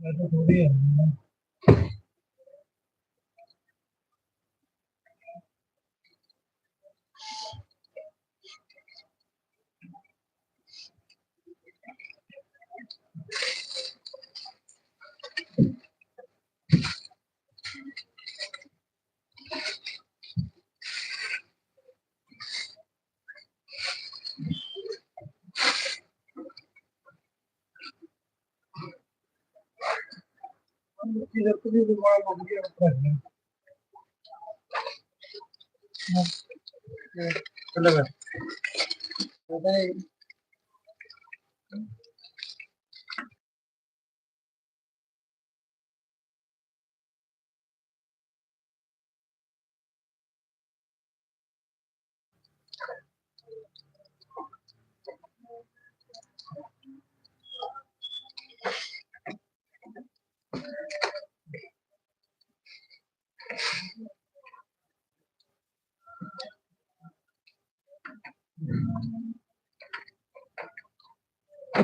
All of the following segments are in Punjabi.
ਵੈਸੇ ਥੋੜੀ ਹੈ ਕਿਧਰ ਤੁਸੀਂ ਦੁਬਾਰਾ ਮੁੱਕ ਗਿਆ ਉੱਪਰ ਚਲੋ ਬਸ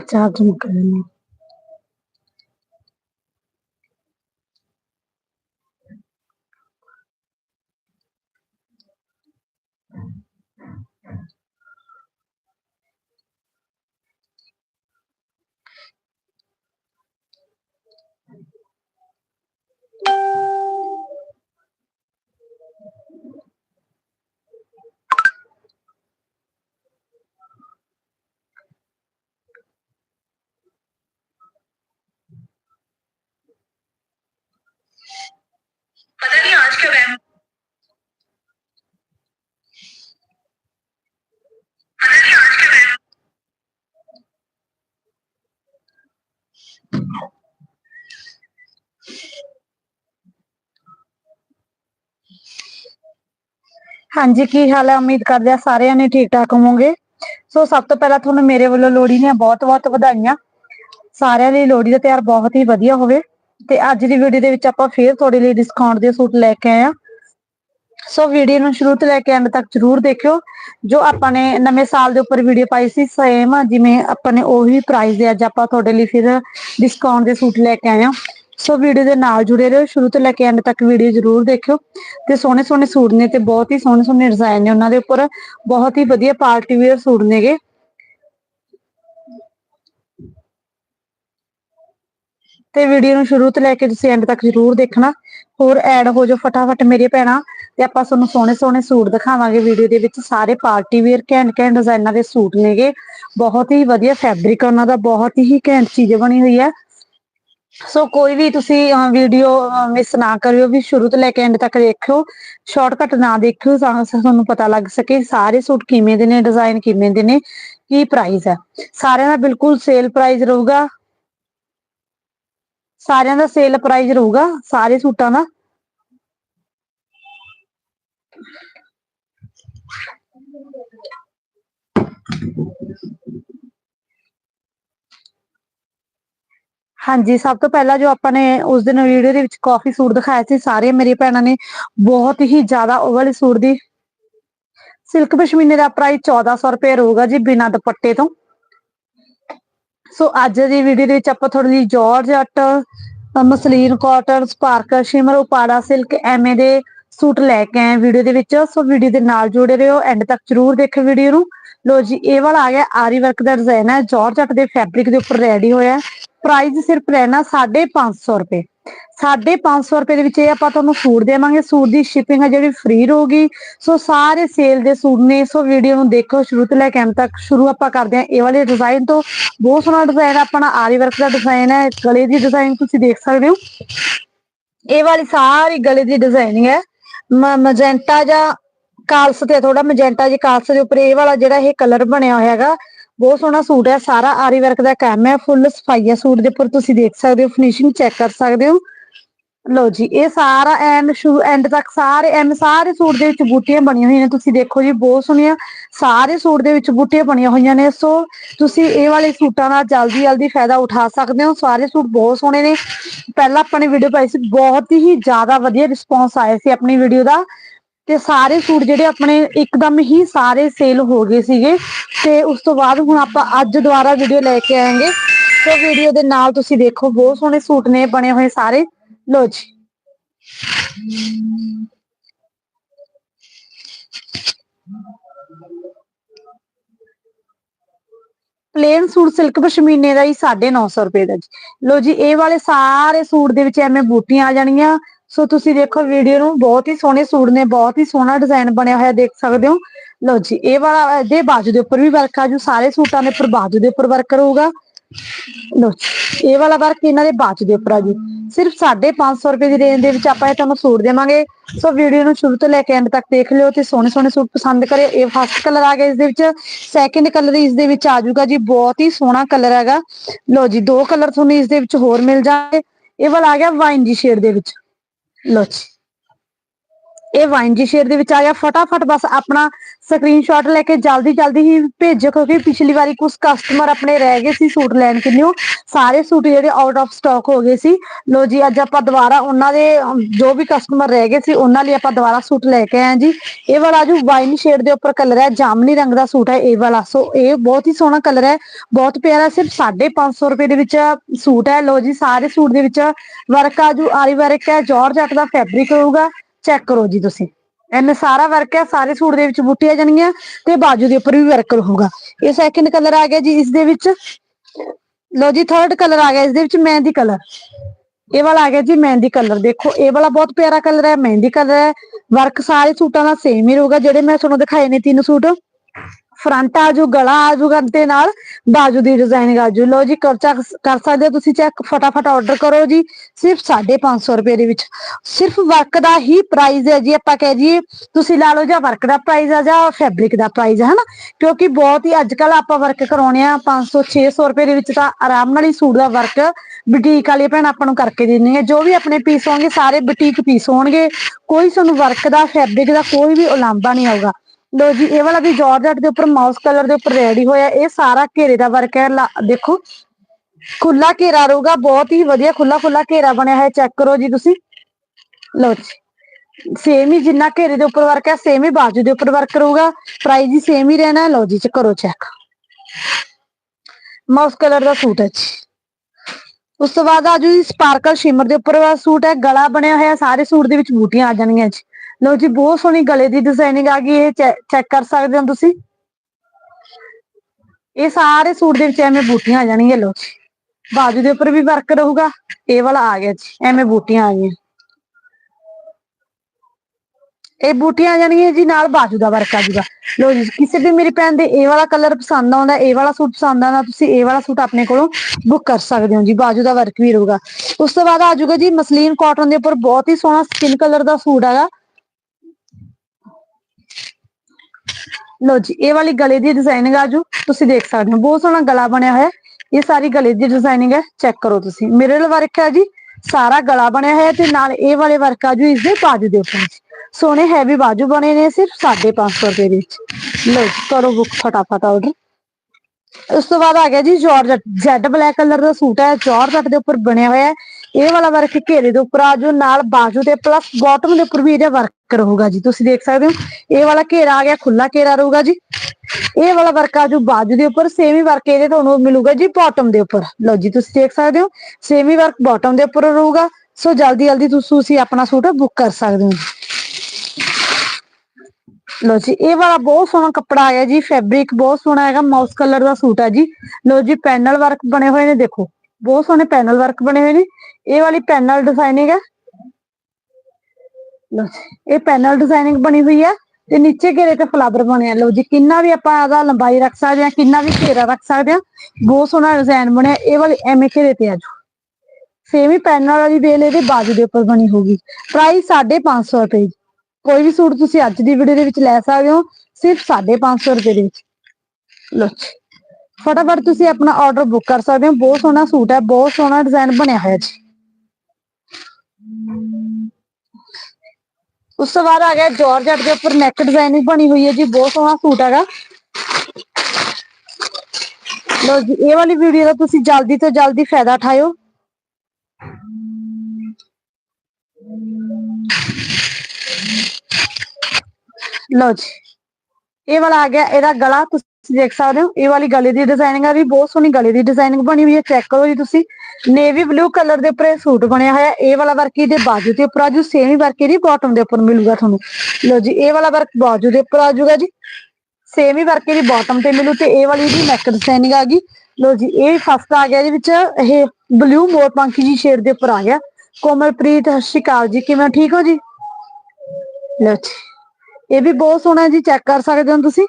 ਪਤਾ ਹੈ ਚਾਰਜਿੰਗ ਕਰਨੀ ਹਾਂਜੀ, ਕੀ ਹਾਲ ਹੈ? ਉਮੀਦ ਕਰਦੇ ਆ ਸਾਰਿਆਂ ਨੇ ਠੀਕ ਠਾਕ ਹੋਵੋਗੇ। ਸੋ ਸਭ ਤੋਂ ਪਹਿਲਾਂ ਤੁਹਾਨੂੰ ਮੇਰੇ ਵੱਲੋਂ ਲੋਹੜੀ ਦੀਆਂ ਬਹੁਤ-ਬਹੁਤ ਵਧਾਈਆਂ। ਸਾਰਿਆਂ ਲਈ ਲੋਹੜੀ ਦਾ ਤਿਉਹਾਰ ਬਹੁਤ ਹੀ ਵਧੀਆ ਹੋਵੇ। ਤੇ ਅੱਜ ਦੀ ਵੀਡੀਓ ਦੇ ਵਿੱਚ ਆਪਾਂ ਫੇਰ ਤੁਹਾਡੇ ਲਈ ਡਿਸਕਾਊਂਟ ਦੇ ਸੂਟ ਲੈ ਕੇ ਆਏ ਆ ਸੋ ਵੀਡੀਓ ਨੂੰ ਸ਼ੁਰੂ ਤੋਂ ਲੈ ਕੇ ਐਂਡ ਤੱਕ ਜਰੂਰ ਦੇਖਿਓ। ਜੋ ਆਪਾਂ ਨੇ ਨਵੇਂ ਸਾਲ ਦੇ ਉੱਪਰ ਵੀਡੀਓ ਪਾਈ ਸੀ ਸੇਮ ਜਿਵੇਂ ਆਪਾਂ ਨੇ ਉਹੀ ਪ੍ਰਾਈਸ ਦੇ ਅੱਜ ਆਪਾਂ ਤੁਹਾਡੇ ਲਈ ਫਿਰ ਡਿਸਕਾਊਂਟ ਦੇ ਸੂਟ ਲੈ ਕੇ ਆਏ ਆ ਸੋ ਵੀਡੀਓ ਦੇ ਨਾਲ ਜੁੜੇ ਰਹੋ। ਸ਼ੁਰੂ ਤੋਂ ਲੈ ਕੇ ਐਂਡ ਤੱਕ ਵੀਡੀਓ ਜਰੂਰ ਦੇਖਿਓ। ਤੇ ਸੋਹਣੇ ਸੋਹਣੇ ਸੂਟ ਨੇ ਤੇ ਬਹੁਤ ਹੀ ਸੋਹਣੇ ਸੋਹਣੇ ਡਿਜ਼ਾਈਨ ਨੇ ਉਹਨਾਂ ਦੇ ਉੱਪਰ। ਬਹੁਤ ਹੀ ਵਧੀਆ ਪਾਰਟੀ ਵੇਅਰ ਸੂਟ ਨੇਗੇ। ਤੇ ਵੀਡੀਓ ਨੂੰ ਸ਼ੁਰੂ ਤੋਂ ਲੈ ਕੇ ਤੁਸੀਂ ਐਂਡ ਤੱਕ ਜਰੂਰ ਦੇਖਣਾ। ਹੋਰ ਐਡ ਹੋ ਜਾਓ ਫਟਾਫਟ ਮੇਰੇ ਭੈਣਾਂ। ਤੇ ਆਪਾਂ ਤੁਹਾਨੂੰ ਸੋਹਣੇ ਸੋਹਣੇ ਸੂਟ ਦਿਖਾਵਾਂਗੇ ਵੀਡੀਓ ਦੇ ਵਿੱਚ। ਸਾਰੇ ਪਾਰਟੀ ਵੇਅਰ ਘੈਂਟ ਘੈਂਟ ਡਿਜ਼ਾਈਨਾਂ ਦੇ ਸੂਟ ਨੇਗੇ। ਬਹੁਤ ਹੀ ਵਧੀਆ ਫੈਬਰਿਕ ਉਹਨਾਂ ਦਾ। ਬਹੁਤ ਹੀ ਘੈਂਟ ਚੀਜ਼ ਬਣੀ ਹੋਈ ਹੈ। ਸੋ ਕੋਈ ਵੀ ਤੁਸੀਂ ਵੀਡੀਓ ਮਿਸ ਨਾ ਕਰਿਓ ਵੀ, ਸ਼ੁਰੂ ਤੋਂ ਲੈ ਕੇ ਐਂਡ ਤੱਕ ਦੇਖਿਓ ਸ਼ਾਰਟਕਟ ਨਾ ਦੇਖਿਓ ਤੁਹਾਨੂੰ ਪਤਾ ਲੱਗ ਸਕੇ ਸਾਰੇ ਸੂਟ ਕਿਵੇਂ ਦੇ ਨੇ ਡਿਜ਼ਾਈਨ ਕਿਵੇਂ ਦੇ ਨੇ, ਕੀ ਪ੍ਰਾਈਸ ਹੈ। ਸਾਰਿਆਂ ਦਾ ਬਿਲਕੁਲ ਸੇਲ ਪ੍ਰਾਈਸ ਰਹੂਗਾ। ਸਾਰਿਆਂ ਦਾ ਸੇਲ ਪ੍ਰਾਈਸ ਰਹੂਗਾ, ਸਾਰੇ ਸੂਟਾਂ ਦਾ। ਹਾਂਜੀ, ਸਭ ਤੋਂ ਪਹਿਲਾਂ ਜੋ ਆਪਾਂ ਨੇ ਉਸ ਦਿਨ ਵੀਡੀਓ ਦੇ ਵਿੱਚ ਕਾਫੀ ਸੂਟ ਦਿਖਾਇਆ ਸੀ ਸਾਰੇ ਮੇਰੀ ਭੈਣਾਂ ਨੇ ਬਹੁਤ ਹੀ ਜ਼ਿਆਦਾ ਉਹ ਵਾਲੇ ਸੂਟ ਦੀ ਸਿਲਕ ਪਸ਼ਮੀਨੇ ਦਾ ਪ੍ਰਾਈਸ 1400 ਰੁਪਏ ਰਹੂਗਾ ਜੀ ਬਿਨਾਂ ਦੁਪੱਟੇ ਤੋਂ। ਸੋ ਅੱਜ ਦੀ ਵੀਡੀਓ ਦੇ ਵਿੱਚ ਆਪਾਂ ਥੋੜੀ ਜਿਹੀ georgette muslin cotton sparkle shimmer Uppada silk ਐਵੇਂ ਦੇ ਸੂਟ ਲੈ ਕੇ ਆਏ ਵੀਡੀਓ ਦੇ ਵਿੱਚ। ਸੋ ਵੀਡੀਓ ਦੇ ਨਾਲ ਜੁੜੇ ਰਹੋ ਐਂਡ ਤੱਕ ਜਰੂਰ ਦੇਖੋ ਵੀਡੀਓ ਨੂੰ। ਲੋ ਜੀ, ਇਹ ਵਾਲਾ ਆ ਗਿਆ ਆਰੀ ਵਰਕ ਦਾ ਡਿਜ਼ਾਈਨ ਹੈ ਜਾਰਜਟ ਦੇ ਫੈਬਰਿਕ ਦੇ ਉੱਪਰ ਰੈਡੀ ਹੋਇਆ। ਪ੍ਰਾਈਸ ਸਿਰਫ ਰਹਿਣਾ 550 ਰੁਪਏ। 550 ਰੁਪਏ ਦੇ ਵਿੱਚ ਇਹ ਆਪਾਂ ਤੁਹਾਨੂੰ ਸੂਟ ਦੇਵਾਂਗੇ। ਸੂਟ ਦੀ ਸ਼ਿਪਿੰਗ ਹੈ ਜਿਹੜੀ ਫ੍ਰੀ ਰਹੂਗੀ। ਸੋ ਸਾਰੇ ਸੇਲ ਦੇ ਸੂਟ ਨੇ ਸੋ ਵੀਡੀਓ ਨੂੰ ਦੇਖੋ ਸ਼ੁਰੂ ਤੋਂ ਲੈ ਕੇ ਅੰਤ ਤੱਕ। ਸ਼ੁਰੂ ਆਪਾਂ ਕਰਦੇ ਹਾਂ ਇਹ ਵਾਲੇ ਡਿਜ਼ਾਈਨ ਤੋਂ। ਬਹੁਤ ਸੋਹਣਾ ਡਿਜ਼ਾਈਨ ਆਪਣਾ ਆਰੀ ਵਰਕ ਦਾ ਡਿਜ਼ਾਈਨ ਹੈ, ਗਲੇ ਦੀ ਡਿਜ਼ਾਈਨ ਤੁਸੀਂ ਦੇਖ ਸਕਦੇ ਹੋ। ਇਹ ਵਾਲੀ ਸਾਰੀ ਗਲੇ ਦੀ ਡਿਜ਼ਾਈਨਿੰਗ ਹੈ। ਮਜੈਂਟਾ ਜਾਂ ਕਾਲਸ ਤੇ ਥੋੜਾ ਮਜੈਂਟਾ ਜੀ ਕਾਲਸ ਦੇ ਉੱਪਰ ਇਹ ਵਾਲਾ ਜਿਹੜਾ ਇਹ ਕਲਰ ਬਣਿਆ ਹੋਇਆ ਹੈਗਾ ਬਹੁਤ ਸੋਹਣਾ ਸੂਟ ਹੈ, ਸਾਰਾ ਆਰੀ ਵਰਕ ਦਾ ਕੰਮ ਹੈ ਫੁੱਲ ਸਫਾਈਆ ਸੂਟ ਦੇ ਉੱਪਰ ਤੁਸੀਂ ਦੇਖ ਸਕਦੇ ਹੋ ਫਿਨਿਸ਼ਿੰਗ ਚੈੱਕ ਕਰ ਸਕਦੇ ਹੋ। ਲਓ ਜੀ, ਇਹ ਸਾਰਾ ਐਂਡ ਸ਼ੁਰੂ ਐਂਡ ਤੱਕ ਸਾਰੇ ਐਮ ਸਾਰੇ ਸੂਟ ਦੇ ਵਿੱਚ ਬੂਟੀਆਂ ਬਣੀਆਂ ਹੋਈਆਂ ਨੇ, ਤੁਸੀਂ ਦੇਖੋ ਜੀ, ਬਹੁਤ ਸੋਹਣੀਆਂ, ਸਾਰੇ ਸੂਟ ਦੇ ਵਿੱਚ ਬੂਟੀਆਂ ਬਣੀਆਂ ਹੋਈਆਂ ਨੇ। ਸੋ ਤੁਸੀਂ ਇਹ ਵਾਲੇ ਸੂਟਾਂ ਦਾ ਜਲਦੀ ਜਲਦੀ ਫਾਇਦਾ ਉਠਾ ਸਕਦੇ ਹੋ, ਸਾਰੇ ਸੂਟ ਬਹੁਤ ਸੋਹਣੇ ਨੇ। ਪਹਿਲਾਂ ਆਪਾਂ ਨੇ ਵੀਡੀਓ ਪਾਈ ਸੀ, ਬਹੁਤ ਹੀ ਜ਼ਿਆਦਾ ਵਧੀਆ ਰਿਸਪੌਂਸ ਆਇਆ ਸੀ ਆਪਣੀ ਵੀਡੀਓ ਦਾ। ਤੇ ਸਾਰੇ ਸੂਟ ਜਿਹੜੇ ਆਪਣੇ ਇੱਕਦਮ ਹੀ ਸਾਰੇ ਸੇਲ ਹੋ ਗਏ ਸੀਗੇ। ਤੇ ਉਸ ਤੋਂ ਬਾਅਦ ਹੁਣ ਆਪਾਂ ਅੱਜ ਦੁਬਾਰਾ ਵੀਡੀਓ ਲੈ ਕੇ ਆਏਗੇ। ਸੋ ਵੀਡੀਓ ਦੇ ਨਾਲ ਤੁਸੀਂ ਦੇਖੋ, ਬਹੁਤ ਸੋਹਣੇ ਸੂਟ ਨੇ, ਬਣੇ ਹੋਏ ਸਾਰੇ। ਲੋ ਜੀ। ਪਲੇਨ ਸੂਟ ਸਿਲਕ ਪਸ਼ਮੀਨੇ ਦਾ ਹੀ 950 ਰੁਪਏ ਦਾ ਜੀ। ਲੋ ਜੀ, ਇਹ ਵਾਲੇ ਸਾਰੇ ਸੂਟ ਦੇ ਵਿੱਚ ਐਵੇਂ ਬੂਟੀਆਂ ਆ ਜਾਣਗੀਆਂ। ਸੋ ਤੁਸੀਂ ਦੇਖੋ ਵੀਡੀਓ ਨੂੰ ਬਹੁਤ ਹੀ ਸੋਹਣੇ ਸੂਟ ਨੇ, ਬਹੁਤ ਹੀ ਸੋਹਣਾ ਡਿਜ਼ਾਈਨ ਬਣਿਆ ਹੋਇਆ ਦੇਖ ਸਕਦੇ ਹੋ। ਲੋ ਜੀ, ਇਹ ਵਾਲਾ ਇਹਦੇ ਬਾਜੂ ਦੇ ਉੱਪਰ ਵੀ ਵਰਕ ਆ ਜੂ, ਸਾਰੇ ਸੂਟਾਂ ਦੇ ਉੱਪਰ ਬਾਜੂ ਦੇ ਉੱਪਰ ਵਰਕ ਰਹੂਗਾ ਲੋ ਜੀ, ਇਹ ਵਾਲਾ ਵਰਕ ਇਹਨਾਂ ਦੇ ਬਾਜੂ ਦੇ ਉੱਪਰ ਆ ਜੂ। ਸਿਰਫ 550 ਰੁਪਏ ਦੀ ਰੇਂਜ ਦੇ ਵਿੱਚ ਆਪਾਂ ਇਹ ਤੁਹਾਨੂੰ ਸੂਟ ਦੇਵਾਂਗੇ। ਸੋ ਵੀਡੀਓ ਨੂੰ ਸ਼ੁਰੂ ਤੋਂ ਲੈ ਕੇ ਐਂਡ ਤੱਕ ਦੇਖ ਲਿਓ ਤੇ ਸੋਹਣੇ ਸੋਹਣੇ ਸੂਟ ਪਸੰਦ ਕਰਿਓ। ਇਹ ਫਸਟ ਕਲਰ ਆ ਗਿਆ ਇਸ ਦੇ ਵਿੱਚ ਸੈਕਿੰਡ ਕਲਰ ਇਸ ਦੇ ਵਿੱਚ ਆ ਜਾਊਗਾ ਜੀ, ਬਹੁਤ ਹੀ ਸੋਹਣਾ ਕਲਰ ਹੈਗਾ। ਲੋ ਜੀ, ਦੋ ਕਲਰ ਤੁਹਾਨੂੰ ਇਸ ਦੇ ਵਿੱਚ ਹੋਰ ਮਿਲ ਜਾਣਗੇ। ਇਹ ਵਾਲਾ ਆ ਗਿਆ ਵਾਈਨ ਜੀ ਸ਼ੇਡ ਦੇ ਵਿੱਚ। ਲੋ ਜੀ ਇਹ ਵਾਈਨ ਜੀ ਸ਼ੇਰ ਦੇ ਵਿੱਚ ਆ ਗਿਆ ਫਟਾਫਟ ਬਸ ਆਪਣਾ ਸਕਰੀਨਸ਼ਾਟ ਲੈ ਕੇ ਜਲਦੀ ਜਲਦੀ ਹੀ ਭੇਜੋ, ਕਿਉਂਕਿ ਪਿਛਲੀ ਵਾਰੀ ਕੁਝ ਕਸਟਮਰ ਆਪਣੇ ਰਹਿ ਗਏ ਸੀ ਸੂਟ ਲੈਣ ਕਿੰਨਿਓ। ਸਾਰੇ ਸੂਟ ਜਿਹੜੇ ਆਊਟ ਆਫ ਸਟਾਕ ਹੋ ਗਏ ਸੀ। ਲੋ ਜੀ, ਅੱਜ ਆਪਾਂ ਦੁਬਾਰਾ ਉਹਨਾਂ ਦੇ, ਜੋ ਵੀ ਕਸਟਮਰ ਰਹਿ ਗਏ ਸੀ, ਉਹਨਾਂ ਲਈ ਆਪਾਂ ਦੁਬਾਰਾ ਸੂਟ ਲੈ ਕੇ ਆਏ ਜੀ। ਇਹ ਵਾਲਾ ਜੋ ਵਾਈਨ ਸ਼ੇਡ ਦੇ ਉੱਪਰ ਕਲਰ ਹੈ, ਜਾਮਨੀ ਰੰਗ ਦਾ ਸੂਟ ਹੈ ਇਹ ਵਾਲਾ। ਸੋ ਇਹ ਬਹੁਤ ਹੀ ਸੋਹਣਾ ਕਲਰ ਹੈ, ਬਹੁਤ ਪਿਆਰਾ, ਸਿਰਫ 550 ਰੁਪਏ ਦੇ ਵਿੱਚ ਸੂਟ ਹੈ। ਲੋ ਜੀ, ਸਾਰੇ ਸੂਟ ਦੇ ਵਿੱਚ ਵਰਕ ਆਜੂ ਆਰੀ ਵਰਕ ਹੈ, ਜਾਰਜਟ ਦਾ ਫੈਬਰਿਕ ਹੋਊਗਾ। ਚੈੱਕ ਕਰੋ ਜੀ ਤੁਸੀਂ। ਇਹਨੇ ਸਾਰਾ ਵਰਕ ਹੈ, ਸਾਰੇ ਸੂਟ ਦੇ ਵਿੱਚ ਬੂਟੀਆਂ ਜਾਣਗੀਆਂ ਤੇ ਬਾਜੂ ਦੇ ਉੱਪਰ ਵੀ ਵਰਕ ਹੋਊਗਾ ਇਹ ਸੈਕਿੰਡ ਕਲਰ ਆ ਗਿਆ ਜੀ, ਇਸ ਦੇ ਵਿੱਚ ਲੋ ਜੀ ਥਰਡ ਕਲਰ ਆ ਗਿਆ, ਇਸ ਦੇ ਵਿੱਚ ਮਹਿੰਦੀ ਕਲਰ ਇਹ ਵਾਲਾ ਆ ਗਿਆ ਜੀ, ਮਹਿੰਦੀ ਕਲਰ ਦੇਖੋ, ਇਹ ਵਾਲਾ ਬਹੁਤ ਪਿਆਰਾ ਕਲਰ ਹੈ, ਮਹਿੰਦੀ ਕਲਰ ਹੈ। ਵਰਕ ਸਾਰੇ ਸੂਟਾਂ ਦਾ ਸੇਮ ਹੀ ਰਹੂਗਾ, ਜਿਹੜੇ ਮੈਂ ਤੁਹਾਨੂੰ ਦਿਖਾਏ ਨੇ ਤਿੰਨ ਸੂਟ। ਫਰੰਟ ਆ ਜੂ ਗਲਾ ਆ ਜੂਗਾ ਤੇ ਨਾਲ, ਬਾਜੂ ਦੀ ਡਿਜ਼ਾਈਨਿੰਗ ਆ ਜੂ ਲੋ ਜੀ ਕਰ ਕਰ ਸਕਦੇ ਹੋ ਤੁਸੀਂ ਚੈੱਕ ਫਟਾਫਟ ਆਰਡਰ ਕਰੋ ਜੀ, ਸਿਰਫ 550 ਰੁਪਏ ਦੇ ਵਿੱਚ। ਸਿਰਫ ਵਰਕ ਦਾ ਹੀ ਪ੍ਰਾਈਸ ਹੈ ਜੀ, ਆਪਾਂ ਕਹਿ ਜੀਏ ਤੁਸੀਂ ਲਾ ਲਓ ਜਾਂ ਵਰਕ ਦਾ ਪ੍ਰਾਈਸ ਆ ਜਾਂ ਫੈਬਰਿਕ ਦਾ ਪ੍ਰਾਈਸ ਹੈ ਹਨਾ? ਕਿਉਂਕਿ ਬਹੁਤ ਹੀ ਅੱਜ ਕੱਲ ਆਪਾਂ ਵਰਕ ਕਰਾਉਣੇ ਆ 500 600 ਰੁਪਏ ਦੇ ਵਿੱਚ ਤਾਂ ਆਰਾਮ ਨਾਲ ਹੀ ਸੂਟ ਦਾ ਵਰਕ ਬੁਟੀਕ ਵਾਲੀ ਭੈਣ ਆਪਾਂ ਨੂੰ ਕਰਕੇ ਦਿੰਦੀ ਹੈ ਜੋ ਵੀ ਆਪਣੇ ਪੀਸ ਹੋਣਗੇ, ਸਾਰੇ ਬੁਟੀਕ ਪੀਸ ਹੋਣਗੇ। ਕੋਈ ਤੁਹਾਨੂੰ ਵਰਕ ਦਾ ਫੈਬਰਿਕ ਦਾ ਕੋਈ ਵੀ ਉਲਾਂਭਾ ਨਹੀਂ ਆਊਗਾ। ਲੋ ਜੀ, ਇਹ ਵਾਲਾ ਵੀ ਜਾਰਜਟ ਦੇ ਉੱਪਰ ਮਾਊਸ ਕਲਰ ਦੇ ਉੱਪਰ ਰੈਡੀ ਹੋਇਆ। ਇਹ ਸਾਰਾ ਘੇਰੇ ਦਾ ਵਰਕ ਹੈ। ਦੇਖੋ। ਖੁੱਲਾ ਘੇਰਾ ਰਹੂਗਾ। ਬਹੁਤ ਹੀ ਵਧੀਆ ਖੁੱਲਾ ਖੁੱਲਾ ਘੇਰਾ ਬਣਿਆ ਹੈ ਚੈੱਕ ਕਰੋ ਜੀ ਤੁਸੀਂ। ਲੋ ਜੀ। ਸੇਮ ਹੀ ਜਿੰਨਾ ਘੇਰੇ ਦੇ ਉੱਪਰ ਵਰਕ ਹੈ ਸੇਮ ਹੀ ਬਾਜੂ ਦੇ ਉੱਪਰ ਵਰਕ ਰਹੂਗਾ। ਪ੍ਰਾਈਸ ਹੀ ਸੇਮ ਹੀ ਰਹਿਣਾ ਹੈ। ਲੋ ਜੀ ਚ ਕਰੋ ਚੈੱਕ ਮਾਊਸ ਕਲਰ ਦਾ ਸੂਟ ਹੈ ਜੀ। ਉਸ ਤੋਂ ਬਾਅਦ ਆ ਜੀ ਸਪਾਰਕਲ ਸ਼ਿਮਰ ਦੇ ਉੱਪਰ ਵਾਲਾ ਸੂਟ ਹੈ। ਗਲਾ ਬਣਿਆ ਹੋਇਆ। ਸਾਰੇ ਸੂਟ ਦੇ ਵਿੱਚ ਬੂਟੀਆਂ ਆ ਜਾਣਗੀਆਂ ਜੀ। ਲੋ ਜੀ, ਬਹੁਤ ਸੋਹਣੀ ਗਲੇ ਦੀ ਡਿਜ਼ਾਈਨਿੰਗ ਆ ਗਈ, ਇਹ ਚੈੱਕ ਕਰ ਸਕਦੇ ਹੋ ਤੁਸੀਂ? ਇਹ ਸਾਰੇ ਸੂਟ ਦੇ ਵਿੱਚ ਐਵੇਂ ਬੂਟੀਆਂ ਆ ਜਾਣਗੀਆਂ ਲੋ ਜੀ। ਬਾਜੂ ਦੇ ਉੱਪਰ ਵੀ ਵਰਕ ਰਹੂਗਾ, ਇਹ ਵਾਲਾ ਆ ਗਿਆ ਜੀ, ਐਵੇਂ ਬੂਟੀਆਂ ਆ ਗਈਆਂ। ਇਹ ਬੂਟੀਆਂ ਆ ਜਾਣਗੀਆਂ ਜੀ, ਨਾਲ ਬਾਜੂ ਦਾ ਵਰਕ ਆ ਜਾਊਗਾ ਲੋ ਜੀ, ਕਿਸੇ ਵੀ ਮੇਰੀ ਭੈਣ ਦੇ ਇਹ ਵਾਲਾ ਕਲਰ ਪਸੰਦ ਆਉਂਦਾ, ਇਹ ਵਾਲਾ ਸੂਟ ਪਸੰਦ ਆਉਂਦਾ, ਤੁਸੀਂ ਇਹ ਵਾਲਾ ਸੂਟ ਆਪਣੇ ਕੋਲੋਂ ਬੁੱਕ ਕਰ ਸਕਦੇ ਹੋ ਜੀ, ਬਾਜੂ ਦਾ ਵਰਕ ਵੀ ਰਹੂਗਾ। ਉਸ ਤੋਂ ਬਾਅਦ ਆ ਜਾਊਗਾ ਜੀ, ਮਸਲੀਨ ਕਾਟਨ ਦੇ ਉੱਪਰ ਬਹੁਤ ਹੀ ਸੋਹਣਾ ਸਕਿਨ ਕਲਰ ਦਾ ਸੂਟ ਹੈਗਾ। ਲੋ ਜੀ, ਇਹ ਵਾਲੀ ਗਲੇ ਦੀ ਡਿਜ਼ਾਈਨਿੰਗ ਆਜੂ ਤੁਸੀਂ ਦੇਖ ਸਕਦੇ ਹੋ, ਬਹੁਤ ਸੋਹਣਾ ਗਲਾ ਬਣਿਆ ਹੋਇਆ ਇਹ ਸਾਰੀ ਗਲੇ ਦੀ ਡਿਜ਼ਾਈਨਿੰਗ ਹੈ ਚੈੱਕ ਕਰੋ ਤੁਸੀਂ। ਮਿਰਰ ਵਰਕ ਹੈ ਜੀ, ਸਾਰਾ ਗਲਾ ਬਣਿਆ ਹੋਇਆ ਤੇ ਨਾਲ ਇਹ ਵਾਲੇ ਵਰਕ ਆਜੂ ਇਸ ਦੇ ਬਾਜੂ ਦੇ ਉੱਪਰ ਸੋਹਣੇ ਹੈਵੀ ਬਾਜੂ ਬਣੇ ਨੇ ਸਿਰਫ 550 ਰੁਪਏ ਦੇ ਵਿੱਚ। ਲਓ ਜੀ, ਕਰੋ ਬੁੱਕ ਫਟਾਫਟ ਆਰਡਰ ਉਸ ਤੋਂ ਬਾਅਦ ਆ ਗਿਆ ਜੀ ਜਾਰਜਟ ਜੈਡ ਬਲੈਕ ਕਲਰ ਦਾ ਸੂਟ ਹੈ ਜਾਰਜਟ ਦੇ ਉੱਪਰ ਬਣਿਆ ਹੋਇਆ ਹੈ। ਇਹ ਵਾਲਾ ਵਰਕ ਘੇਰੇ ਦੇ ਉੱਪਰ ਆਜੂ ਨਾਲ ਬਾਜੂ ਦੇ ਪਲੱਸ ਬਾਟਮ ਦੇ ਉੱਪਰ ਵੀ ਇਹਦਾ ਵਰਕ ਰਹੂਗਾ ਜੀ। ਤੁਸੀਂ ਦੇਖ ਸਕਦੇ ਹੋ, ਇਹ ਵਾਲਾ ਘੇਰਾ ਆ ਗਿਆ ਖੁੱਲਾ ਘੇਰਾ ਰਹੂਗਾ ਜੀ। ਇਹ ਵਾਲਾ ਵਰਕ ਆਜੂ ਬਾਜੂ ਦੇ ਉੱਪਰ ਸੇਮ ਹੀ ਵਰਕ ਇਹਦੇ ਤੁਹਾਨੂੰ ਮਿਲੂਗਾ ਜੀ ਬਾਟਮ ਦੇ ਉੱਪਰ। ਲਓ ਜੀ, ਤੁਸੀਂ ਦੇਖ ਸਕਦੇ ਹੋ ਸੇਮ ਹੀ ਵਰਕ ਬਾਟਮ ਦੇ ਉੱਪਰ ਰਹੂਗਾ। ਸੋ ਜਲਦੀ ਜਲਦੀ ਤੁਸੀਂ ਆਪਣਾ ਸੂਟ ਬੁੱਕ ਕਰ ਸਕਦੇ ਹੋ ਲੋ ਜੀ, ਇਹ ਵਾਲਾ ਬਹੁਤ ਸੋਹਣਾ ਕੱਪੜਾ ਆਇਆ ਜੀ ਫੈਬਰਿਕ ਬਹੁਤ ਸੋਹਣਾ ਹੈਗਾ ਮਾਊਸ ਕਲਰ ਦਾ ਸੂਟ ਆ ਜੀ। ਲੋ ਜੀ, ਪੈਨਲ ਵਰਕ ਬਣੇ ਹੋਏ ਨੇ, ਦੇਖੋ। ਬਹੁਤ ਸੋਹਣੇ ਪੈਨਲ ਵਰਕ ਬਣੇ ਹੋਏ ਨੇ। ਇਹ ਵਾਲੀ ਪੈਨਲ ਡਿਜ਼ਾਈਨਿੰਗ ਹੈ। ਲੋ ਇਹ ਪੈਨਲ ਡਿਜ਼ਾਈਨਿੰਗ ਬਣੀ ਹੋਈ ਹੈ ਤੇ ਨੀਚੇ ਘੇਰੇ ਤੇ ਫਲਾਵਰ ਬਣਿਆ ਲੋ ਜੀ, ਕਿੰਨਾ ਵੀ ਆਪਾਂ ਆਦਾ ਲੰਬਾਈ ਰੱਖ ਸਕਦੇ ਹਾਂ, ਕਿੰਨਾ ਵੀ ਘੇਰਾ ਰੱਖ ਸਕਦੇ ਹਾਂ, ਬਹੁਤ ਸੋਹਣਾ ਡਿਜ਼ਾਈਨ ਬਣਿਆ। ਇਹ ਵਾਲੀ ਐਵੇਂ ਘੇਰੇ ਤੇ ਆਜੋ ਸੇਮ ਹੀ ਪੈਨਲ ਵਾਲੀ ਵੇਲ ਇਹਦੇ ਬਾਜੂ ਦੇ ਉੱਪਰ ਬਣੀ ਹੋਗੀ ਪ੍ਰਾਈਸ 550 ਰੁਪਏ ਜੀ। ਕੋਈ ਵੀ ਸੂਟ ਤੁਸੀਂ ਅੱਜ ਦੀ ਵੀਡੀਓ ਦੇ ਵਿੱਚ ਲੈ ਸਕਦੇ ਹੋ, ਸਿਰਫ 550 ਰੁਪਏ ਦੇ ਵਿੱਚ। ਲੋ ਜੀ ਫਟਾਫਟ ਤੁਸੀਂ ਆਪਣਾ ਆਰਡਰ ਬੁੱਕ ਕਰ ਸਕਦੇ ਹੋ ਬਹੁਤ ਸੋਹਣਾ ਸੂਟ ਹੈ ਬਹੁਤ ਸੋਹਣਾ ਡਿਜ਼ਾਈਨ ਬਣਿਆ ਹੋਇਆ ਜੀ ਉਸ ਤੋਂ ਬਾਅਦ ਆ ਗਿਆ ਜਾਰਜਟ ਦੇ ਉੱਪਰ ਨੈਕ ਡਿਜ਼ਾਈਨਿੰਗ ਬਣੀ ਹੋਈ ਹੈ ਜੀ ਬਹੁਤ ਸੋਹਣਾ ਸੂਟ ਹੈਗਾ ਲੋ ਜੀ ਇਹ ਵਾਲੀ ਵੀਡੀਓ ਦਾ ਤੁਸੀਂ ਜਲਦੀ ਤੋਂ ਜਲਦੀ ਫਾਇਦਾ ਉਠਾਇਓ ਲੋ ਜੀ ਇਹ ਵਾਲਾ ਆ ਗਿਆ ਇਹਦਾ ਗਲਾ ਤੁਸੀਂ ਦੇਖ ਸਕਦੇ ਹੋ, ਇਹ ਵਾਲੀ ਗਲੇ ਦੀ ਡਿਜ਼ਾਈਨਿੰਗ ਆ ਵੀ ਬਹੁਤ ਸੋਹਣੀ ਗਲੇ ਦੀ ਡਿਜ਼ਾਈਨਿੰਗ ਬਣੀ ਹੋਈ ਹੈ ਚੈੱਕ ਕਰੋ ਜੀ ਤੁਸੀਂ। ਨੇਵੀ ਬਲੂ ਕਲਰ ਦੇ ਉੱਪਰ ਇਹ ਸੂਟ ਬਣਿਆ ਹੋਇਆ, ਇਹ ਵਾਲਾ ਵਰਕ ਇਹਦੇ ਬਾਜੂ ਦੇ ਉੱਪਰ ਆਜੂ ਸੇਮ ਹੀ ਵਰਕ ਇਹਦੀ ਬਾਟਮ ਦੇ ਉੱਪਰ ਮਿਲੂਗਾ ਤੁਹਾਨੂੰ। ਲਓ ਜੀ, ਇਹ ਵਾਲਾ ਵਰਕ ਬਾਜੂ ਦੇ ਉੱਪਰ ਆਜੂਗਾ ਜੀ। ਸੇਮ ਹੀ ਵਰਕ ਇਹਦੀ ਬਾਟਮ ਤੇ ਮਿਲੂ ਤੇ ਇਹ ਵਾਲੀ ਇਹਦੀ ਨੈਕ ਡਿਜ਼ਾਈਨਿੰਗ ਆ ਗਈ। ਲਓ ਜੀ, ਇਹ ਫਸਟ ਆ ਗਿਆ ਇਹਦੇ ਵਿੱਚ, ਇਹ ਬਲੂ ਮੋਰ ਪੰਖੀ ਜੀ ਸ਼ੇਡ ਦੇ ਉੱਪਰ ਆ ਗਿਆ। ਕੋਮਲਪ੍ਰੀਤ, ਸਤਿ ਸ਼੍ਰੀ ਅਕਾਲ ਜੀ, ਕਿਵੇਂ ਠੀਕ ਹੋ ਜੀ? ਲਓ ਜੀ, ਇਹ ਵੀ ਬਹੁਤ ਸੋਹਣਾ ਜੀ ਚੈੱਕ ਕਰ ਸਕਦੇ ਹੋ ਤੁਸੀਂ।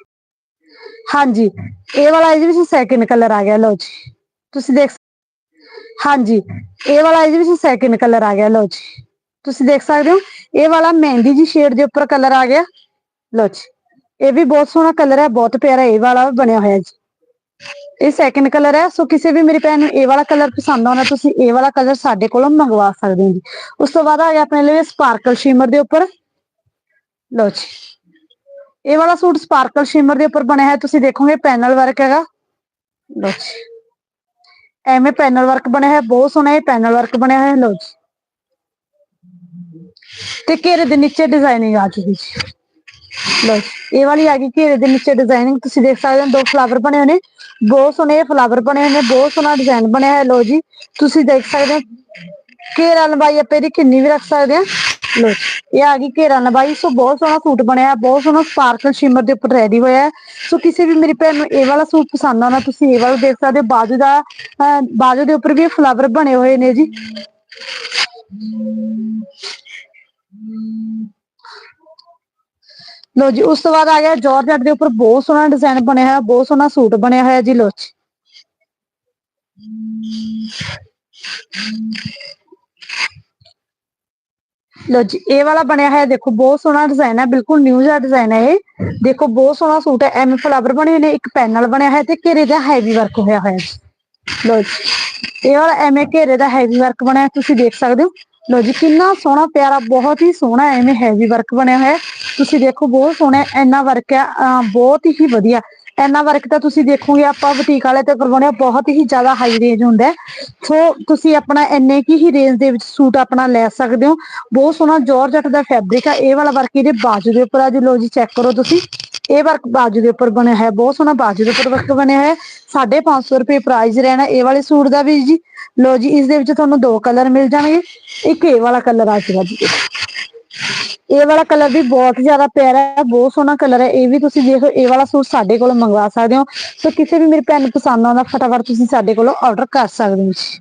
ਹਾਂਜੀ। ਇਹ ਵਾਲਾ ਇਹਦੇ ਵਿੱਚ ਸੈਕਿੰਡ ਕਲਰ ਆ ਗਿਆ, ਲਓ ਜੀ। ਤੁਸੀਂ ਦੇਖ ਹਾਂਜੀ। ਇਹ ਵਾਲਾ ਇਹਦੇ ਵਿੱਚ ਸੈਕਿੰਡ ਕਲਰ ਆ ਗਿਆ, ਲਓ ਜੀ। ਤੁਸੀਂ ਦੇਖ ਸਕਦੇ ਹੋ ਇਹ ਵਾਲਾ ਮਹਿੰਦੀ ਜੀ ਸ਼ੇਡ ਦੇ ਉੱਪਰ ਕਲਰ ਆ ਗਿਆ, ਲਓ ਜੀ। ਇਹ ਵੀ ਬਹੁਤ ਸੋਹਣਾ ਕਲਰ ਹੈ, ਬਹੁਤ ਪਿਆਰਾ ਇਹ ਵਾਲਾ ਬਣਿਆ ਹੋਇਆ ਜੀ। ਇਹ ਸੈਕਿੰਡ ਕਲਰ ਹੈ, ਸੋ ਕਿਸੇ ਵੀ ਮੇਰੀ ਭੈਣ ਨੂੰ ਇਹ ਵਾਲਾ ਕਲਰ ਪਸੰਦ ਆਉਣਾ ਤੁਸੀਂ ਇਹ ਵਾਲਾ ਕਲਰ ਸਾਡੇ ਕੋਲੋਂ ਮੰਗਵਾ ਸਕਦੇ ਹੋ ਜੀ। ਉਸ ਤੋਂ ਬਾਅਦ ਆ ਗਿਆ ਆਪਣੇ ਲਈ ਸਪਾਰਕਲ ਸ਼ਿਮਰ ਦੇ ਉੱਪਰ, ਲਓ ਜੀ। ਇਹ ਵਾਲਾ ਸੂਟ ਸਪਾਰਕਲ ਸ਼ਿਮਰ ਦੇ ਉੱਪਰ ਬਣਿਆ ਹੈ ਤੁਸੀਂ ਦੇਖੋਗੇ ਪੈਨਲ ਵਰਕ ਹੈਗਾ। ਲਓ ਜੀ। ਐਵੇਂ ਪੈਨਲ ਵਰਕ ਬਣਿਆ ਹੈ ਬਹੁਤ ਸੋਹਣਾ ਇਹ ਪੈਨਲ ਵਰਕ ਬਣਿਆ ਹੈ ਲਓ ਜੀ। ਤੇ ਘੇਰੇ ਦੇ ਨੀਚੇ ਡਿਜ਼ਾਈਨਿੰਗ ਆ ਚੁੱਕੀ ਜੀ। ਲਓ ਜੀ, ਇਹ ਵਾਲੀ ਆ ਗਈ ਘੇਰੇ ਦੇ ਨੀਚੇ ਡਿਜ਼ਾਈਨਿੰਗ ਤੁਸੀਂ ਦੇਖ ਸਕਦੇ ਹੋ ਦੋ ਫਲਾਵਰ ਬਣੇ ਹੋਏ ਨੇ। ਬਹੁਤ ਸੋਹਣੇ ਫਲਾਵਰ ਬਣੇ ਹੋਏ ਨੇ ਬਹੁਤ ਸੋਹਣਾ ਡਿਜ਼ਾਈਨ ਬਣਿਆ ਹੈ ਲੋ ਜੀ। ਤੁਸੀਂ ਦੇਖ ਸਕਦੇ ਹੋ ਘੇਰਾ ਲੰਬਾਈ ਆਪੇ ਦੀ ਕਿੰਨੀ ਵੀ ਰੱਖ ਸਕਦੇ ਆ ਲੋ। ਇਹ ਆ ਗਈ ਘੇਰਾ ਲੰਬਾਈ ਸੋ ਬਹੁਤ ਸੋਹਣਾ ਸੂਟ ਬਣਿਆ। ਹੈ, ਬਹੁਤ ਸੋਹਣਾ ਸਪਾਰਕਲ ਸ਼ਿਮਰ ਦੇ ਉੱਪਰ ਰੈਡੀ ਹੋਇਆ ਹੈ। ਸੋ ਕਿਸੇ ਵੀ ਮੇਰੀ ਭੈਣ ਨੂੰ ਇਹ ਵਾਲਾ ਸੂਟ ਪਸੰਦ ਆਉਣਾ ਤੁਸੀਂ ਇਹ ਵਾਲਾ ਦੇਖ ਸਕਦੇ ਹੋ। ਬਾਜੂ ਦਾ ਅਹ, ਬਾਜੂ ਦੇ ਉੱਪਰ ਵੀ ਫਲਾਵਰ ਬਣੇ ਹੋਏ ਨੇ ਜੀ। ਲੋ ਜੀ ਉਸ ਤੋਂ ਬਾਅਦ ਆ ਗਿਆ ਜਾਰਜਟ ਦੇ ਉੱਪਰ ਬਹੁਤ ਸੋਹਣਾ ਡਿਜ਼ਾਈਨ ਬਣਿਆ ਹੋਇਆ ਬਹੁਤ ਸੋਹਣਾ ਸੂਟ ਬਣਿਆ ਹੋਇਆ ਜੀ। ਲੋ ਜੀ। ਲੋ ਜੀ, ਇਹ ਵਾਲਾ ਬਣਿਆ ਹੈ ਦੇਖੋ, ਬਹੁਤ ਸੋਹਣਾ ਡਿਜ਼ਾਈਨ ਹੈ, ਬਿਲਕੁਲ ਨਿਊ ਜਿਹਾ ਡਿਜ਼ਾਈਨ ਹੈ ਇਹ। ਦੇਖੋ, ਬਹੁਤ ਸੋਹਣਾ ਸੂਟ ਹੈ ਐਵੇਂ ਫਲਾਵਰ ਬਣੇ ਹੋਏ ਨੇ, ਇੱਕ ਪੈਨਲ ਬਣਿਆ ਹੋਇਆ ਤੇ ਘੇਰੇ ਦਾ ਹੈਵੀ ਵਰਕ ਹੋਇਆ ਹੋਇਆ ਜੀ। ਲੋ ਜੀ, ਇਹ ਵਾਲਾ ਐਵੇਂ ਘੇਰੇ ਦਾ ਹੈਵੀ ਵਰਕ ਬਣਿਆ, ਤੁਸੀਂ ਦੇਖ ਸਕਦੇ ਹੋ। ਲੋ ਜੀ, ਕਿੰਨਾ ਸੋਹਣਾ, ਪਿਆਰਾ, ਬਹੁਤ ਹੀ ਸੋਹਣਾ ਐਵੇਂ ਹੈਵੀ ਵਰਕ ਬਣਿਆ ਹੋਇਆ। ਤੁਸੀਂ ਦੇਖੋ, ਬਹੁਤ ਸੋਹਣਾ ਇੰਨਾ ਵਰਕ ਹੈ ਬਹੁਤ ਹੀ ਵਧੀਆ। ਇੰਨਾ ਵਰਕ ਤਾਂ ਤੁਸੀਂ ਦੇਖੋਗੇ, ਆਪਾਂ ਬੁਟੀਕ ਵਾਲੇ ਤੇ ਕਰਵਾਉਣੇ ਬਹੁਤ ਹੀ ਜ਼ਿਆਦਾ ਹਾਈ ਰੇਂਜ ਹੁੰਦਾ ਸੋ ਤੁਸੀਂ ਆਪਣਾ ਇੰਨੇ ਕੀ ਹੀ ਰੇਂਜ ਦੇ ਵਿੱਚ ਸੂਟ ਆਪਣਾ ਲੈ ਸਕਦੇ ਹੋ। ਬਹੁਤ ਸੋਹਣਾ ਜਾਰਜਟ ਦਾ ਫੈਬਰਿਕ ਆ, ਇਹ ਵਾਲਾ ਵਰਕ ਇਹਦੇ ਬਾਜੂ ਦੇ ਉੱਪਰ ਆ, ਜੀ ਲੋ ਜੀ ਚੈੱਕ ਕਰੋ ਤੁਸੀਂ। ਇਹ ਵਰਕ ਬਾਜੂ ਦੇ ਉੱਪਰ ਬਣਿਆ ਹੈ ਬਹੁਤ ਸੋਹਣਾ ਬਾਜੂ ਦੇ ਉੱਪਰ ਵਰਕ ਬਣਿਆ ਹੈ 550 ਰੁਪਏ ਪ੍ਰਾਈਸ ਰਹਿਣਾ ਇਹ ਵਾਲੇ ਸੂਟ ਦਾ ਵੀ ਜੀ। ਲੋ ਜੀ, ਇਸ ਦੇ ਵਿੱਚ ਤੁਹਾਨੂੰ ਦੋ ਕਲਰ ਮਿਲ ਜਾਣਗੇ। ਇੱਕ ਇਹ ਵਾਲਾ ਕਲਰ ਆ ਜਾਏਗਾ ਜੀ। ਇਹ ਵਾਲਾ ਕਲਰ ਵੀ ਬਹੁਤ ਜ਼ਿਆਦਾ ਪਿਆਰਾ ਹੈ, ਬਹੁਤ ਸੋਹਣਾ ਕਲਰ ਹੈ। ਇਹ ਵੀ ਤੁਸੀਂ ਦੇਖੋ ਇਹ ਵਾਲਾ ਸੂਟ ਸਾਡੇ ਕੋਲੋਂ ਮੰਗਵਾ ਸਕਦੇ ਹੋ। ਸੋ ਕਿਸੇ ਵੀ ਮੇਰੇ ਭੈਣ ਨੂੰ ਪਸੰਦ ਆਉਂਦਾ, ਫਟਾਫਟ ਤੁਸੀਂ ਸਾਡੇ ਕੋਲੋਂ ਆਰਡਰ ਕਰ ਸਕਦੇ ਹੋ ਜੀ।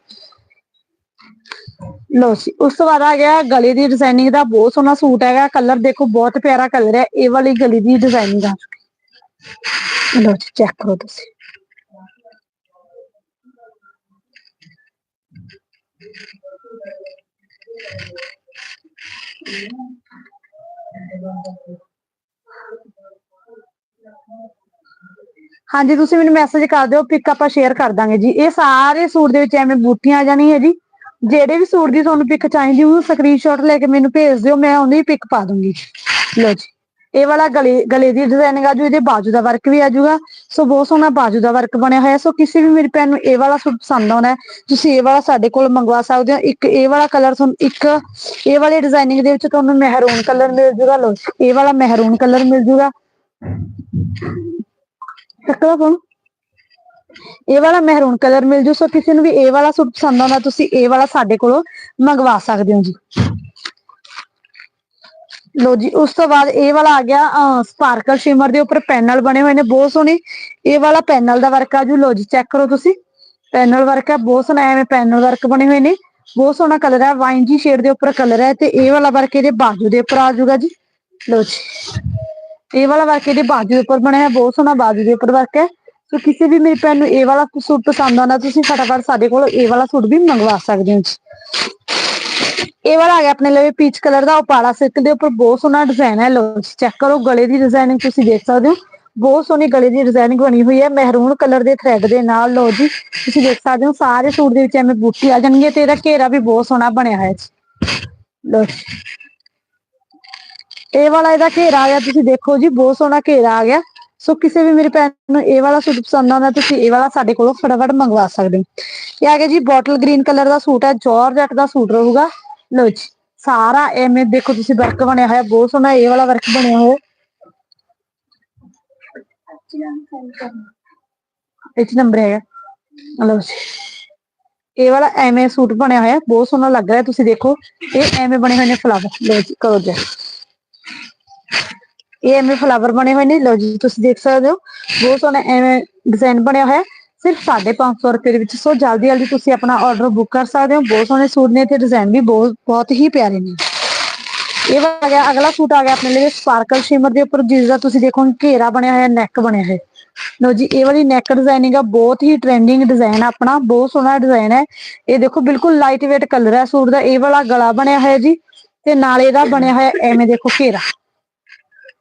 ਲੋ ਜੀ, ਉਸ ਤੋਂ ਬਾਅਦ ਆ ਗਿਆ ਗਲੇ ਦੀ ਡਿਜ਼ਾਈਨਿੰਗ ਦਾ, ਬਹੁਤ ਸੋਹਣਾ ਸੂਟ ਹੈਗਾ। ਕਲਰ ਦੇਖੋ, ਬਹੁਤ ਪਿਆਰਾ ਕਲਰ ਹੈ। ਇਹ ਵਾਲੀ ਗਲੇ ਦੀ ਡਿਜ਼ਾਈਨਿੰਗ ਆ। ਚੁੱਕੀ ਲੋ ਜੀ ਚੈੱਕ ਕਰੋ ਤੁਸੀਂ। ਹਾਂਜੀ, ਤੁਸੀਂ ਮੈਨੂੰ ਮੈਸੇਜ ਕਰ ਦਿਓ ਪਿਕ ਆਪਾਂ ਸ਼ੇਅਰ ਕਰ ਦਾਂਗੇ ਜੀ। ਇਹ ਸਾਰੇ ਸੂਟ ਦੇ ਵਿੱਚ ਐਵੇਂ ਬੂਟੀਆਂ ਆ ਜਾਣੀਆਂ ਜੀ। ਜਿਹੜੇ ਵੀ ਸੂਟ ਦੀ ਤੁਹਾਨੂੰ ਪਿਕ ਚਾਹੀਦੀ, ਉਹ ਸਕਰੀਨਸ਼ਾਟ ਲੈ ਕੇ ਮੈਨੂੰ ਭੇਜ ਦਿਓ, ਮੈਂ ਉਹਦੀ ਪਿਕ ਪਾ ਦੂੰਗੀ। ਲੋ ਜੀ। ਇਹ ਵਾਲਾ ਗਲੇ ਗਲੇ ਦੀ ਡਿਜ਼ਾਈਨਿੰਗ ਆ ਜੂ, ਇਹਦੇ ਬਾਜੂ ਦਾ ਵਰਕ ਵੀ ਆ ਜਾਊਗਾ ਸੋ ਬਹੁਤ ਸੋਹਣਾ ਬਾਜੂ ਦਾ ਵਰਕ ਬਣਿਆ ਹੋਇਆ। ਸੋ ਕਿਸੇ ਵੀ ਮੇਰੀ ਭੈਣ ਨੂੰ ਇਹ ਵਾਲਾ ਸੂਟ ਪਸੰਦ ਆਉਣਾ ਹੈ, ਤੁਸੀਂ ਇਹ ਵਾਲਾ ਸਾਡੇ ਕੋਲ ਮੰਗਵਾ ਸਕਦੇ ਹੋ। ਇੱਕ ਇਹ ਵਾਲਾ ਕਲਰ ਤੁਹਾਨੂੰ, ਇੱਕ ਇਹ ਵਾਲੇ ਡਿਜ਼ਾਈਨਿੰਗ ਦੇ ਵਿੱਚ ਤੁਹਾਨੂੰ ਮਹਿਰੂਨ ਕਲਰ ਮਿਲ ਜੂਗਾ। ਲੋ ਇਹ ਵਾਲਾ ਮਹਿਰੂਨ ਕਲਰ ਮਿਲ ਜੂਗਾ। ਚੱਕਦਾ ਫੋਨ ਇਹ ਵਾਲਾ ਮਹਿਰੂਨ ਕਲਰ ਮਿਲ ਜੂ, ਸੋ ਕਿਸੇ ਨੂੰ ਵੀ ਇਹ ਵਾਲਾ ਸੂਟ ਪਸੰਦ ਆਉਂਦਾ, ਤੁਸੀਂ ਇਹ ਵਾਲਾ ਸਾਡੇ ਕੋਲੋਂ ਮੰਗਵਾ ਸਕਦੇ ਹੋ ਜੀ। ਲੋ ਜੀ, ਉਸ ਤੋਂ ਬਾਅਦ ਇਹ ਵਾਲਾ ਆ ਗਿਆ ਸਪਾਰਕਲ ਸ਼ਿਮਰ ਦੇ ਉੱਪਰ ਪੈਨਲ ਬਣੇ ਹੋਏ ਨੇ, ਬਹੁਤ ਸੋਹਣੇ। ਇਹ ਵਾਲਾ ਪੈਨਲ ਦਾ ਵਰਕ ਆ ਜੂ ਲੋ ਜੀ ਚੈੱਕ ਕਰੋ ਤੁਸੀਂ। ਪੈਨਲ ਵਰਕ ਹੈ ਬਹੁਤ ਸੋਹਣਾ, ਐਵੇਂ ਪੈਨਲ ਵਰਕ ਬਣੇ ਹੋਏ ਨੇ। ਬਹੁਤ ਸੋਹਣਾ ਕਲਰ ਹੈ ਵਾਈਨ ਜੀ ਸ਼ੇਡ ਦੇ ਉੱਪਰ ਕਲਰ ਹੈ ਤੇ ਇਹ ਵਾਲਾ ਵਰਕ ਇਹਦੇ ਬਾਜੂ ਦੇ ਉੱਪਰ ਆ ਜਾਊਗਾ ਜੀ। ਲੋ ਜੀ। ਇਹ ਵਾਲਾ ਵਰਕ ਇਹਦੇ ਬਾਜੂ ਦੇ ਉੱਪਰ ਬਣਿਆ ਹੈ ਬਹੁਤ ਸੋਹਣਾ ਬਾਜੂ ਦੇ ਉੱਪਰ ਵਰਕ ਹੈ। ਸੋ ਕਿਸੇ ਵੀ ਮੇਰੀ ਭੈਣ ਨੂੰ ਇਹ ਵਾਲਾ ਸੂਟ ਪਸੰਦ ਆਉਂਦਾ, ਤੁਸੀਂ ਫਟਾਫਟ ਸਾਡੇ ਕੋਲ ਇਹ ਵਾਲਾ ਸੂਟ ਵੀ ਮੰਗਵਾ ਸਕਦੇ ਹੋ। ਇਹ ਵਾਲਾ ਆ ਗਿਆ ਆਪਣੇ ਲਈ ਪੀਚ ਕਲਰ ਦਾ ਉਪਾਲਾ ਸਿਲਕ ਦੇ ਉੱਪਰ, ਬਹੁਤ ਸੋਹਣਾ ਡਿਜ਼ਾਈਨ ਹੈ ਲੋ ਚੈੱਕ ਕਰੋ ਗਲੇ ਦੀ ਡਿਜ਼ਾਈਨਿੰਗ ਤੁਸੀਂ ਦੇਖ ਸਕਦੇ ਹੋ। ਬਹੁਤ ਸੋਹਣੀ ਗਲੇ ਦੀ ਡਿਜ਼ਾਈਨਿੰਗ ਬਣੀ ਹੋਈ ਹੈ ਮਹਿਰੂਨ ਕਲਰ ਦੇ ਥ੍ਰੈਡ ਦੇ ਨਾਲ ਲੋ ਜੀ, ਤੁਸੀਂ ਦੇਖ ਸਕਦੇ ਹੋ, ਸਾਰੇ ਸੂਟ ਦੇ ਵਿੱਚ ਐਵੇਂ ਬੂਟੀ ਆ ਜਾਣਗੇ ਤੇ ਇਹਦਾ ਘੇਰਾ ਵੀ ਬਹੁਤ ਸੋਹਣਾ ਬਣਿਆ ਹੋਇਆ ਜੀ। ਲੋ ਜੀ। ਇਹ ਵਾਲਾ ਇਹਦਾ ਘੇਰਾ ਆ ਗਿਆ, ਤੁਸੀਂ ਦੇਖੋ ਜੀ, ਬਹੁਤ ਸੋਹਣਾ ਘੇਰਾ ਆ ਗਿਆ। ਸੋ ਕਿਸੇ ਵੀ ਮੇਰੀ ਭੈਣ ਨੂੰ ਇਹ ਵਾਲਾ ਸੂਟ ਪਸੰਦ ਆਉਂਦਾ, ਤੁਸੀਂ ਇਹ ਵਾਲਾ ਸਾਡੇ ਕੋਲੋਂ ਫਟਾਫਟ ਮੰਗਵਾ ਸਕਦੇ ਹੋ। ਇਹ ਆ ਗਿਆ ਜੀ ਬੋਟਲ ਗ੍ਰੀਨ ਕਲਰ ਦਾ ਸੂਟ ਹੈ ਜਾਰਜਟ ਦਾ ਸੂਟ ਰਹੂਗਾ। ਲੋ ਜੀ, ਸਾਰਾ ਐਵੇਂ ਦੇਖੋ ਤੁਸੀਂ ਵਰਕ ਬਣਿਆ ਹੋਇਆ, ਬਹੁਤ ਸੋਹਣਾ ਇਹ ਵਾਲਾ ਵਰਕ ਬਣਿਆ ਹੋਇਆ। ਇਹ ਚ ਨੰਬਰ ਹੈਗਾ। ਲਓ ਜੀ, ਇਹ ਵਾਲਾ ਐਵੇਂ ਸੂਟ ਬਣਿਆ ਹੋਇਆ, ਬਹੁਤ ਸੋਹਣਾ ਲੱਗ ਰਿਹਾ, ਤੁਸੀਂ ਦੇਖੋ, ਇਹ ਐਵੇਂ ਬਣੇ ਹੋਏ ਨੇ ਫਲਾਵਰ ਲਓ ਜੀ, ਕਰੋ ਜੀ। ਇਹ ਐਵੇਂ ਫਲਾਵਰ ਬਣੇ ਹੋਏ ਨੇ। ਲੋ ਜੀ, ਤੁਸੀਂ ਦੇਖ ਸਕਦੇ ਹੋ। ਬਹੁਤ ਸੋਹਣਾ ਐਵੇਂ ਡਿਜ਼ਾਈਨ ਬਣਿਆ ਹੋਇਆ। ਸਿਰਫ 550 ਰੁਪਏ ਦੇ ਵਿੱਚ। ਸੋ ਜਲਦੀ ਜਲਦੀ ਤੁਸੀਂ ਆਪਣਾ ਆਰਡਰ ਬੁੱਕ ਕਰ ਸਕਦੇ ਹੋ। ਬਹੁਤ ਸੋਹਣੇ ਸੂਟ ਨੇ। ਤੇ ਡਿਜ਼ਾਈਨ ਵੀ ਬਹੁਤ ਬਹੁਤ ਹੀ ਪਿਆਰੇ ਨੇ। ਇਹ ਆ ਗਿਆ। ਅਗਲਾ ਸੂਟ ਆ ਗਿਆ ਆਪਣੇ ਲਈ ਸਪਾਰਕਲ ਸ਼ਿਮਰ ਦੇ ਉੱਪਰ। ਜਿਸ ਦਾ ਤੁਸੀਂ ਦੇਖੋ, ਘੇਰਾ ਬਣਿਆ ਹੋਇਆ ਨੈਕ ਬਣਿਆ ਹੋਇਆ। ਲੋ ਜੀ, ਇਹ ਵਾਲੀ ਨੈਕ ਡਿਜ਼ਾਈਨਿੰਗ ਆ। ਬਹੁਤ ਹੀ ਟ੍ਰੈਂਡਿੰਗ ਡਿਜ਼ਾਈਨ ਆ ਆਪਣਾ। ਬਹੁਤ ਸੋਹਣਾ ਡਿਜ਼ਾਈਨ ਹੈ। ਇਹ ਦੇਖੋ, ਬਿਲਕੁਲ ਲਾਈਟ ਵੇਟ ਕਲਰ ਹੈ ਸੂਟ ਦਾ। ਇਹ ਵਾਲਾ ਗਲਾ ਬਣਿਆ ਹੋਇਆ ਜੀ। ਤੇ ਨਾਲ ਇਹਦਾ ਬਣਿਆ ਹੋਇਆ ਐਵੇਂ ਦੇਖੋ ਘੇਰਾ।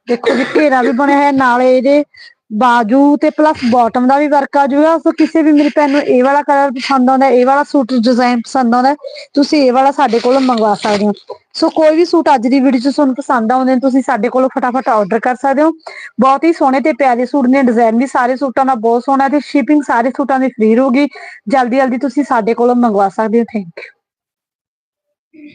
ਦੇਖੋ ਜੀ ਘੇਰਾ ਵੀ ਬਣਿਆ ਹੋਇਆ, ਨਾਲ ਇਹਦੇ ਬਾਜੂ ਤੇ ਪਲੱਸ ਬਾਟਮ ਦਾ ਵੀ ਵਰਕ ਆ ਜਾਊਗਾ ਸੋ ਕਿਸੇ ਵੀ ਮੇਰੀ ਭੈਣ ਨੂੰ ਇਹ ਵਾਲਾ ਕਲਰ ਪਸੰਦ ਆਉਂਦਾ, ਇਹ ਵਾਲਾ ਸੂਟ ਡਿਜ਼ਾਈਨ ਪਸੰਦ ਆਉਂਦਾ, ਤੁਸੀਂ ਇਹ ਵਾਲਾ ਸਾਡੇ ਕੋਲੋਂ ਮੰਗਵਾ ਸਕਦੇ ਹੋ। ਸੋ ਕੋਈ ਵੀ ਸੂਟ ਅੱਜ ਦੀ ਵੀਡੀਓ 'ਚ ਤੁਹਾਨੂੰ ਪਸੰਦ ਆਉਂਦੇ ਨੇ, ਤੁਸੀਂ ਸਾਡੇ ਕੋਲੋਂ ਫਟਾਫਟ ਆਰਡਰ ਕਰ ਸਕਦੇ ਹੋ। ਬਹੁਤ ਹੀ ਸੋਹਣੇ ਤੇ ਪਿਆਰੇ ਸੂਟ ਨੇ ਡਿਜ਼ਾਈਨ ਵੀ ਸਾਰੇ ਸੂਟਾਂ ਦਾ ਬਹੁਤ ਸੋਹਣਾ ਤੇ ਸ਼ਿਪਿੰਗ ਸਾਰੇ ਸੂਟਾਂ ਦੀ ਫ੍ਰੀ ਰਹੂਗੀ। ਜਲਦੀ ਜਲਦੀ ਤੁਸੀਂ ਸਾਡੇ ਕੋਲੋਂ ਮੰਗਵਾ ਸਕਦੇ ਹੋ ਥੈਂਕ ਯੂ